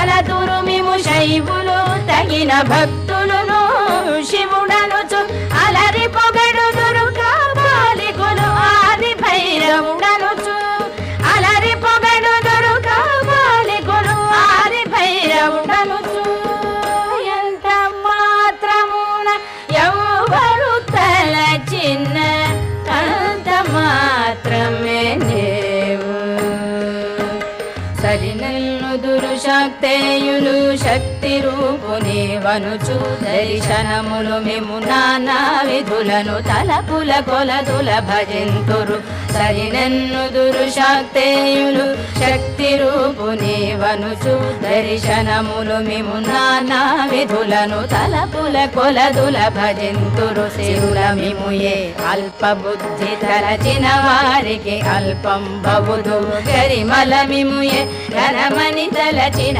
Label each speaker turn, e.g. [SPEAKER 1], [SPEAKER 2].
[SPEAKER 1] తలతురు మేము శైవులు తగిన భక్తు సరినల్లు దురుశక్తేయులు శక్తి రూపుని వనుచు దర్శనములు మేము నానా విధులను తలపుల కొలదుల భజింతురు. సరినన్ను దురుశక్తేయులు శక్తి రూపుని వనుచు దర్శనములు మేము నానా విధులను తలపుల కొలదుల భజింతురు. శివుల మిముయే అల్ప బుద్ధి తలచిన వారికి అల్పం బవుదు. గరిమల మిముయే ఘనమని తలచిన